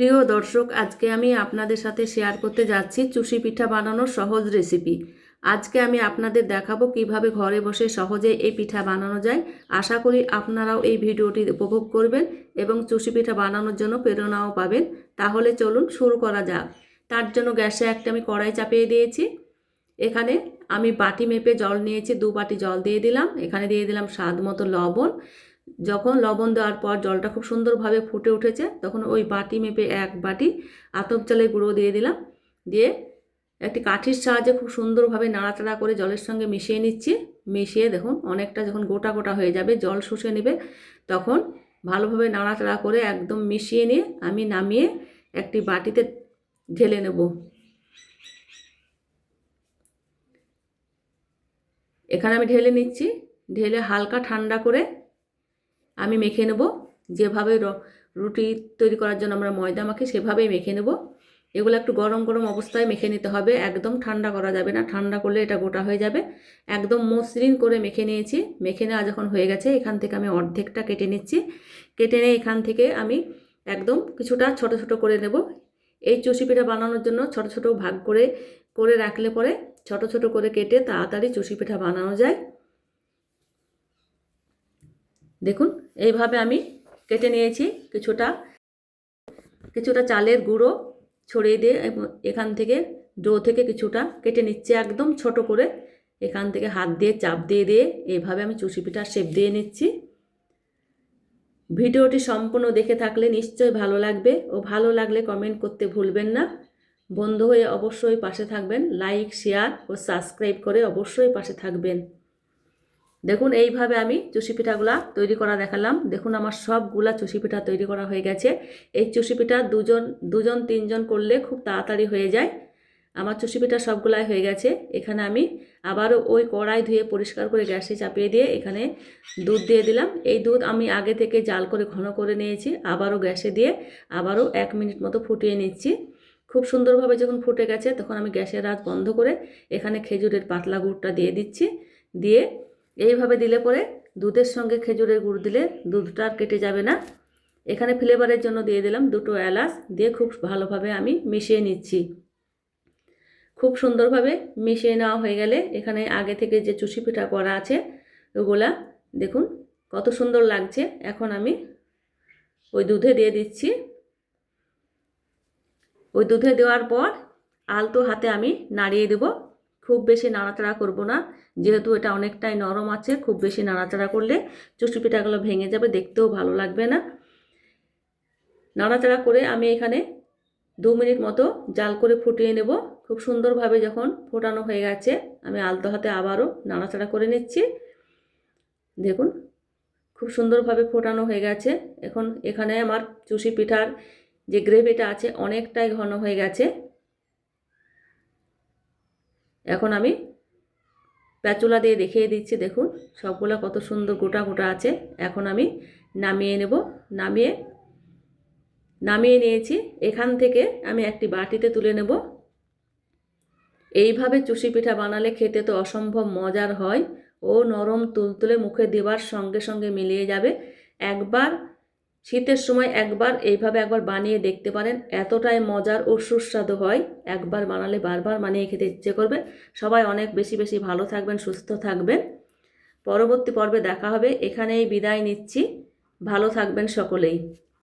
প্রিয় দর্শক, আজকে আমি আপনাদের সাথে শেয়ার করতে যাচ্ছি চুষি পিঠা বানানোর সহজ রেসিপি আজকে আমি আপনাদের দেখাবো কীভাবে ঘরে বসে সহজে এই পিঠা বানানো যায়। আশা করি আপনারাও এই ভিডিওটি উপভোগ করবেন এবং চুষি পিঠা বানানোর জন্য প্রেরণাও পাবেন। তাহলে চলুন শুরু করা যাক। তার জন্য গ্যাসে একটা আমি কড়াই চাপিয়ে দিয়েছি। এখানে আমি বাটি মেপে জল নিয়েছি, দু বাটি জল দিয়ে দিলাম। এখানে দিয়ে দিলাম স্বাদ মতো লবণ। যখন লবণ দেওয়ার পর জলটা খুব সুন্দরভাবে ফুটে উঠেছে, তখন ওই বাটি মেপে এক বাটি আতপ চালের গুঁড়ো দিয়ে দিলাম। দিয়ে একটি কাঠির সাহায্যে খুব সুন্দরভাবে নাড়াচাড়া করে জলের সঙ্গে মিশিয়ে নিচ্ছি। মিশিয়ে দেখুন, অনেকটা যখন গোটা গোটা হয়ে যাবে, জল শুষে নেবে, তখন ভালোভাবে নাড়াচাড়া করে একদম মিশিয়ে নিয়ে আমি নামিয়ে একটি বাটিতে ঢেলে নেব। এখানে আমি ঢেলে নিচ্ছি। ঢেলে হালকা ঠান্ডা করে আমি মেখে নেব। যেভাবে রুটি তৈরি করার জন্য আমরা ময়দা মাখি, সেভাবেই মেখে নেব। এগুলো একটু গরম গরম অবস্থায় মেখে নিতে হবে। একদম ঠান্ডা করা যাবে না। ঠান্ডা করলে এটা গোটা হয়ে যাবে। একদম মসৃণ করে মেখে নিয়েছি। মেখে নেওয়া যখন হয়ে গেছে, এখান থেকে আমি অর্ধেকটা কেটে নিচ্ছি। কেটে নিয়ে এখান থেকে আমি একদম কিছুটা ছোট ছোট করে নেব। এই চুষি পিঠা বানানোর জন্য ছোট ছোট ভাগ করে করে রাখলে পরে ছোট ছোট করে কেটে তাড়াতাড়ি চুষি পিঠা বানানো যায়। দেখুন, এইভাবে আমি কেটে নিয়েছি কিছুটা কিছুটা চালের গুঁড়ো ছড়িয়ে দিয়ে এখান থেকে ডো থেকে কিছুটা কেটে নিচ্ছে একদম ছোট করে। এখান থেকে হাত দিয়ে চাপ দিয়ে দিয়ে এইভাবে আমি চুষি পিঠার শেপ দিয়ে নিচ্ছি। ভিডিওটি সম্পূর্ণ দেখে থাকলে নিশ্চয়ই ভালো লাগবে ও ভালো লাগলে কমেন্ট করতে ভুলবেন না। বন্ধু হয়ে অবশ্যই পাশে থাকবেন লাইক শেয়ার ও সাবস্ক্রাইব করে অবশ্যই পাশে থাকবেন। দেখুন, এইভাবে আমি চুষি পিঠাগুলা তৈরি করা দেখালাম। দেখুন, আমার সবগুলা চুষি পিঠা তৈরি করা হয়ে গেছে। এই চুষি পিঠা দুজন দুজন, তিনজন করলে খুব তাড়াতাড়ি হয়ে যায়। আমার চুষি পিঠা সবগুলাই হয়ে গেছে। এখানে আমি আবারও ওই কড়াই ধুয়ে পরিষ্কার করে গ্যাসে চাপিয়ে দিয়ে এখানে দুধ দিয়ে দিলাম। এই দুধ আমি আগে থেকে জাল করে ঘন করে নিয়েছি। আবারও গ্যাসে দিয়ে আবারও এক মিনিট মতো ফুটিয়ে নিচ্ছি। খুব সুন্দরভাবে যখন ফুটে গেছে, তখন আমি গ্যাসের রাত বন্ধ করে এখানে খেজুরের পাতলা গুড়টা দিয়ে দিচ্ছি। দিয়ে এইভাবে দিলে পরে দুধের সঙ্গে খেজুরের গুড় দিলে দুধটা আর কেটে যাবে না। এখানে ফ্লেভারের জন্য দিয়ে দিলাম দুটো এলাচ দিয়ে খুব ভালোভাবে আমি মিশিয়ে নিচ্ছি। খুব সুন্দরভাবে মিশিয়ে নেওয়া হয়ে গেলে এখানে আগে থেকে যে চুষি পিঠা করা আছে, ওগুলা দেখুন কত সুন্দর লাগছে। এখন আমি ওই দুধে দিয়ে দিচ্ছি। ওই দুধে দেওয়ার পর আলতো হাতে আমি নাড়িয়ে দেব। খুব বেশি নাড়াচাড়া করব না। যেহেতু এটা অনেকটাই নরম আছে, খুব বেশি নাড়াচাড়া করলে চুষি পিঠাগুলো ভেঙে যাবে, দেখতেও ভালো লাগবে না। নাড়াচাড়া করে আমি এখানে দু মিনিট মতো জাল করে ফুটিয়ে নেব। খুব সুন্দরভাবে যখন ফোটানো হয়ে গেছে, আমি আলতো হাতে আবারও নাড়াচাড়া করে নিচ্ছি। দেখুন, খুব সুন্দরভাবে ফোটানো হয়ে গেছে। এখন এখানে আমার চুষি পিঠার যে গ্রেভিটা আছে, অনেকটাই ঘন হয়ে গেছে। এখন আমি প্যাচুলা দিয়ে দেখিয়ে দিচ্ছি, দেখুন। সবগুলো কত সুন্দর গোটা গোটা আছে। এখন আমি নামিয়ে নেব। নামিয়ে নামিয়ে নিয়েছি। এখান থেকে আমি একটি বাটিতে তুলে নেব। এইভাবে চুষি পিঠা বানালে খেতে তো অসম্ভব মজার হয়। ও নরম তুলতুলে মুখে দেওয়ার সঙ্গে সঙ্গে মিলিয়ে যাবে। একবার শীতের সময় একবার, এইভাবে একবার বানিয়ে দেখতে পারেন। এতটাই মজার ও সুস্বাদু হয়। একবার বানালে বারবার বানিয়ে খেতে ইচ্ছে করবে। সবাই অনেক বেশি বেশি ভালো থাকবেন, সুস্থ থাকবেন। পরবর্তী পর্বে দেখা হবে। এখানেই বিদায় নিচ্ছি। ভালো থাকবেন সকলেই।